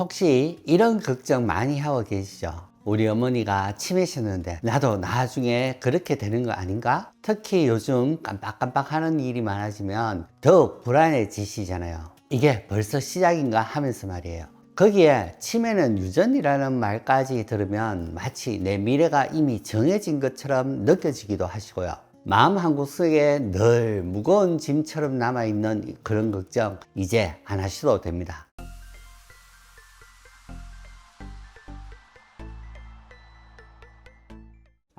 혹시 이런 걱정 많이 하고 계시죠? 우리 어머니가 치매셨는데 나도 나중에 그렇게 되는 거 아닌가? 특히 요즘 깜빡깜빡 하는 일이 많아지면 더욱 불안해지시잖아요. 이게 벌써 시작인가 하면서 말이에요. 거기에 치매는 유전이라는 말까지 들으면 마치 내 미래가 이미 정해진 것처럼 느껴지기도 하시고요. 마음 한구석에 늘 무거운 짐처럼 남아있는 그런 걱정 이제 안 하셔도 됩니다.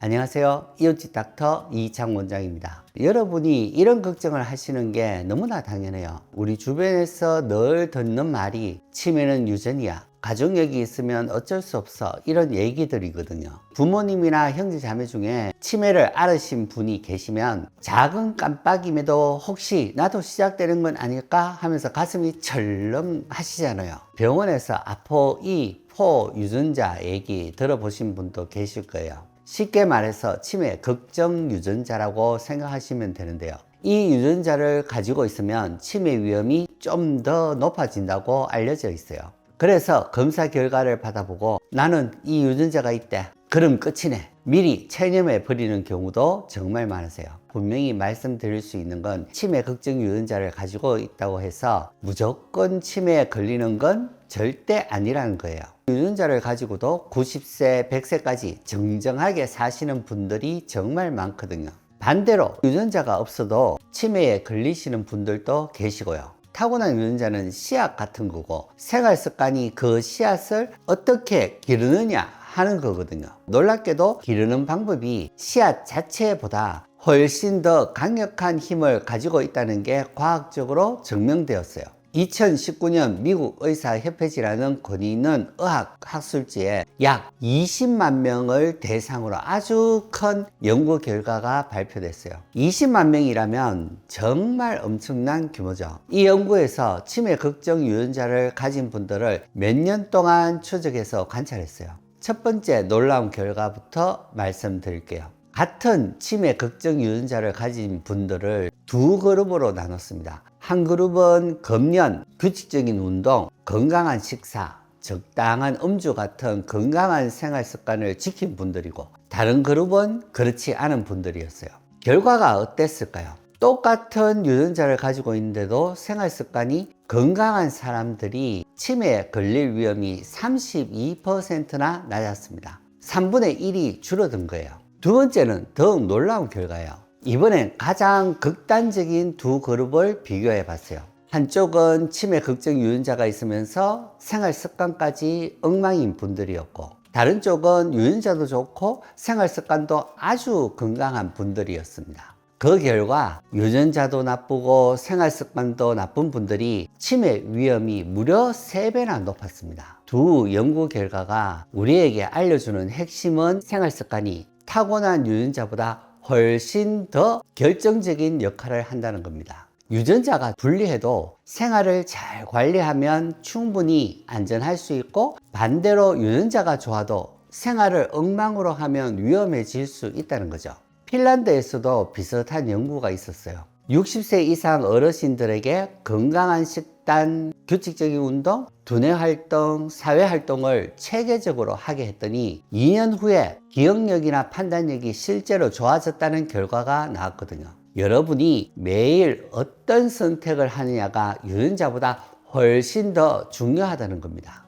안녕하세요. 이웃집 닥터 이창 원장입니다. 여러분이 이런 걱정을 하시는 게 너무나 당연해요. 우리 주변에서 늘 듣는 말이 치매는 유전이야. 가족력이 있으면 어쩔 수 없어. 이런 얘기들이거든요. 부모님이나 형제 자매 중에 치매를 앓으신 분이 계시면 작은 깜빡임에도 혹시 나도 시작되는 건 아닐까 하면서 가슴이 철렁 하시잖아요. 병원에서 아포2, 포 유전자 얘기 들어보신 분도 계실 거예요. 쉽게 말해서 치매 걱정 유전자라고 생각하시면 되는데요. 이 유전자를 가지고 있으면 치매 위험이 좀 더 높아진다고 알려져 있어요. 그래서 검사 결과를 받아보고 나는 이 유전자가 있대. 그럼 끝이네. 미리 체념해 버리는 경우도 정말 많으세요. 분명히 말씀드릴 수 있는 건 치매 걱정 유전자를 가지고 있다고 해서 무조건 치매에 걸리는 건 절대 아니라는 거예요. 유전자를 가지고도 90세, 100세까지 정정하게 사시는 분들이 정말 많거든요. 반대로 유전자가 없어도 치매에 걸리시는 분들도 계시고요. 타고난 유전자는 씨앗 같은 거고 생활 습관이 그 씨앗을 어떻게 기르느냐 하는 거거든요. 놀랍게도 기르는 방법이 씨앗 자체보다 훨씬 더 강력한 힘을 가지고 있다는 게 과학적으로 증명되었어요. 2019년 미국 의사협회지라는 권위 있는 의학 학술지에 약 20만 명을 대상으로 아주 큰 연구 결과가 발표됐어요. 20만 명이라면 정말 엄청난 규모죠. 이 연구에서 치매 걱정 유전자를 가진 분들을 몇 년 동안 추적해서 관찰했어요. 첫 번째 놀라운 결과부터 말씀드릴게요. 같은 치매 걱정 유전자를 가진 분들을 두 그룹으로 나눴습니다. 한 그룹은 금연, 규칙적인 운동, 건강한 식사, 적당한 음주 같은 건강한 생활 습관을 지킨 분들이고 다른 그룹은 그렇지 않은 분들이었어요. 결과가 어땠을까요? 똑같은 유전자를 가지고 있는데도 생활 습관이 건강한 사람들이 치매에 걸릴 위험이 32%나 낮았습니다. 3분의 1이 줄어든 거예요. 두 번째는 더욱 놀라운 결과예요. 이번엔 가장 극단적인 두 그룹을 비교해 봤어요. 한쪽은 치매 걱정 유전자가 있으면서 생활 습관까지 엉망인 분들이었고, 다른 쪽은 유전자도 좋고 생활 습관도 아주 건강한 분들이었습니다. 그 결과 유전자도 나쁘고 생활 습관도 나쁜 분들이 치매 위험이 무려 3배나 높았습니다. 두 연구 결과가 우리에게 알려주는 핵심은 생활 습관이 타고난 유전자보다 훨씬 더 결정적인 역할을 한다는 겁니다. 유전자가 분리해도 생활을 잘 관리하면 충분히 안전할 수 있고 반대로 유전자가 좋아도 생활을 엉망으로 하면 위험해질 수 있다는 거죠. 핀란드에서도 비슷한 연구가 있었어요. 60세 이상 어르신들에게 건강한 식단, 규칙적인 운동, 두뇌 활동, 사회 활동을 체계적으로 하게 했더니 2년 후에 기억력이나 판단력이 실제로 좋아졌다는 결과가 나왔거든요. 여러분이 매일 어떤 선택을 하느냐가 유전자보다 훨씬 더 중요하다는 겁니다.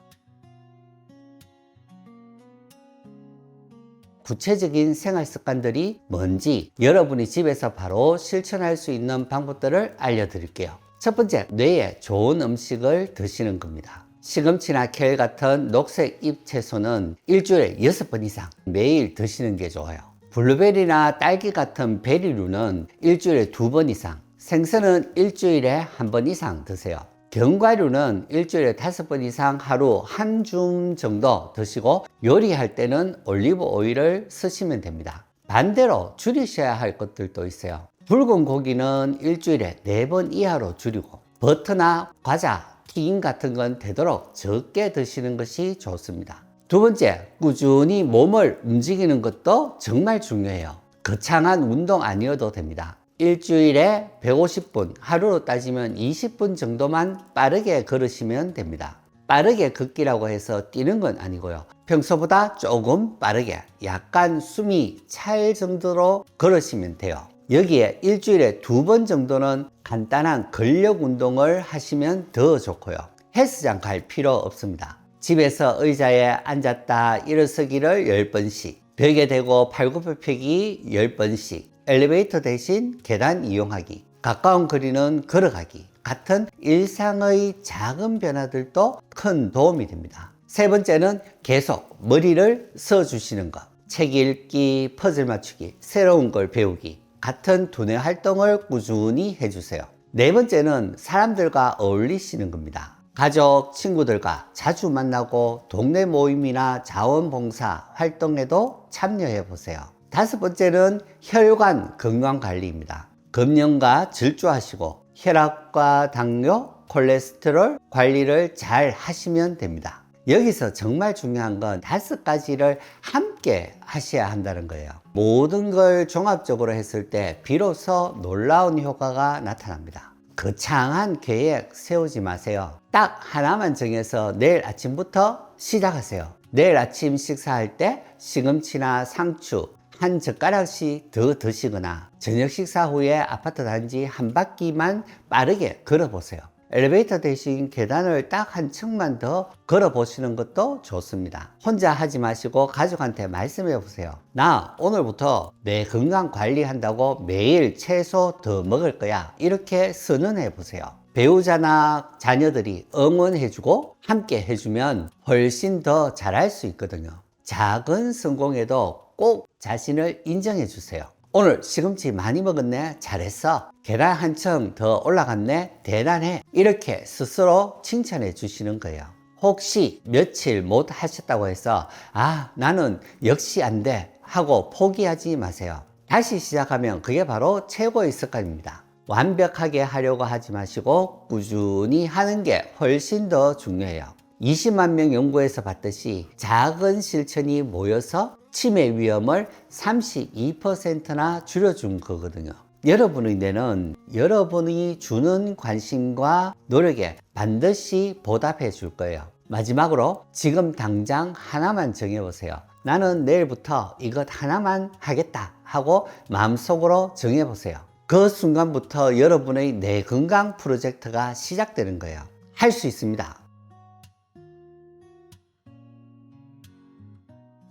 구체적인 생활 습관들이 뭔지 여러분이 집에서 바로 실천할 수 있는 방법들을 알려드릴게요. 첫 번째, 뇌에 좋은 음식을 드시는 겁니다. 시금치나 켈 같은 녹색 잎 채소는 일주일에 6번 이상 매일 드시는 게 좋아요. 블루베리나 딸기 같은 베리류는 일주일에 두번 이상, 생선은 일주일에 한번 이상 드세요. 견과류는 일주일에 다섯 번 이상 하루 한 줌 정도 드시고 요리할 때는 올리브 오일을 쓰시면 됩니다. 반대로 줄이셔야 할 것들도 있어요. 붉은 고기는 일주일에 네 번 이하로 줄이고 버터나 과자, 튀김 같은 건 되도록 적게 드시는 것이 좋습니다. 두 번째, 꾸준히 몸을 움직이는 것도 정말 중요해요. 거창한 운동 아니어도 됩니다. 일주일에 150분, 하루로 따지면 20분 정도만 빠르게 걸으시면 됩니다. 빠르게 걷기라고 해서 뛰는 건 아니고요. 평소보다 조금 빠르게 약간 숨이 찰 정도로 걸으시면 돼요. 여기에 일주일에 두 번 정도는 간단한 근력 운동을 하시면 더 좋고요. 헬스장 갈 필요 없습니다. 집에서 의자에 앉았다 일어서기를 10번씩, 벽에 대고 팔굽혀 펴기 10번씩, 엘리베이터 대신 계단 이용하기, 가까운 거리는 걸어가기 같은 일상의 작은 변화들도 큰 도움이 됩니다. 세 번째는 계속 머리를 써 주시는 것. 책 읽기, 퍼즐 맞추기, 새로운 걸 배우기 같은 두뇌 활동을 꾸준히 해주세요. 네 번째는 사람들과 어울리시는 겁니다. 가족, 친구들과 자주 만나고 동네 모임이나 자원봉사 활동에도 참여해 보세요. 다섯 번째는 혈관 건강 관리입니다. 금연과 질주하시고 혈압과 당뇨, 콜레스테롤 관리를 잘 하시면 됩니다. 여기서 정말 중요한 건 다섯 가지를 함께 하셔야 한다는 거예요. 모든 걸 종합적으로 했을 때 비로소 놀라운 효과가 나타납니다. 거창한 계획 세우지 마세요. 딱 하나만 정해서 내일 아침부터 시작하세요. 내일 아침 식사할 때 시금치나 상추 한 젓가락씩 더 드시거나 저녁 식사 후에 아파트 단지 한 바퀴만 빠르게 걸어보세요. 엘리베이터 대신 계단을 딱 한 층만 더 걸어 보시는 것도 좋습니다. 혼자 하지 마시고 가족한테 말씀해 보세요. 나 오늘부터 내 건강 관리한다고 매일 채소 더 먹을 거야. 이렇게 선언해 보세요. 배우자나 자녀들이 응원해주고 함께 해주면 훨씬 더 잘할 수 있거든요. 작은 성공에도 꼭 자신을 인정해 주세요. 오늘 시금치 많이 먹었네. 잘했어. 계단 한층 더 올라갔네. 대단해. 이렇게 스스로 칭찬해 주시는 거예요. 혹시 며칠 못 하셨다고 해서 아, 나는 역시 안 돼. 하고 포기하지 마세요. 다시 시작하면 그게 바로 최고의 습관입니다. 완벽하게 하려고 하지 마시고 꾸준히 하는 게 훨씬 더 중요해요. 20만 명 연구에서 봤듯이 작은 실천이 모여서 치매 위험을 32%나 줄여준 거거든요. 여러분의 뇌는 여러분이 주는 관심과 노력에 반드시 보답해 줄 거예요. 마지막으로 지금 당장 하나만 정해보세요. 나는 내일부터 이것 하나만 하겠다 하고 마음속으로 정해보세요. 그 순간부터 여러분의 내 건강 프로젝트가 시작되는 거예요. 할 수 있습니다.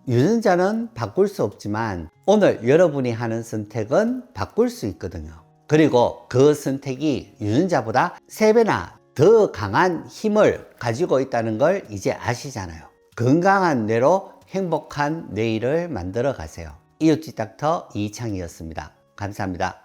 유전자는 바꿀 수 없지만 오늘 여러분이 하는 선택은 바꿀 수 있거든요. 그리고 그 선택이 유전자보다 3배나 더 강한 힘을 가지고 있다는 걸 이제 아시잖아요. 건강한 뇌로 행복한 내일을 만들어 가세요. 이웃집 닥터 이창이었습니다. 감사합니다.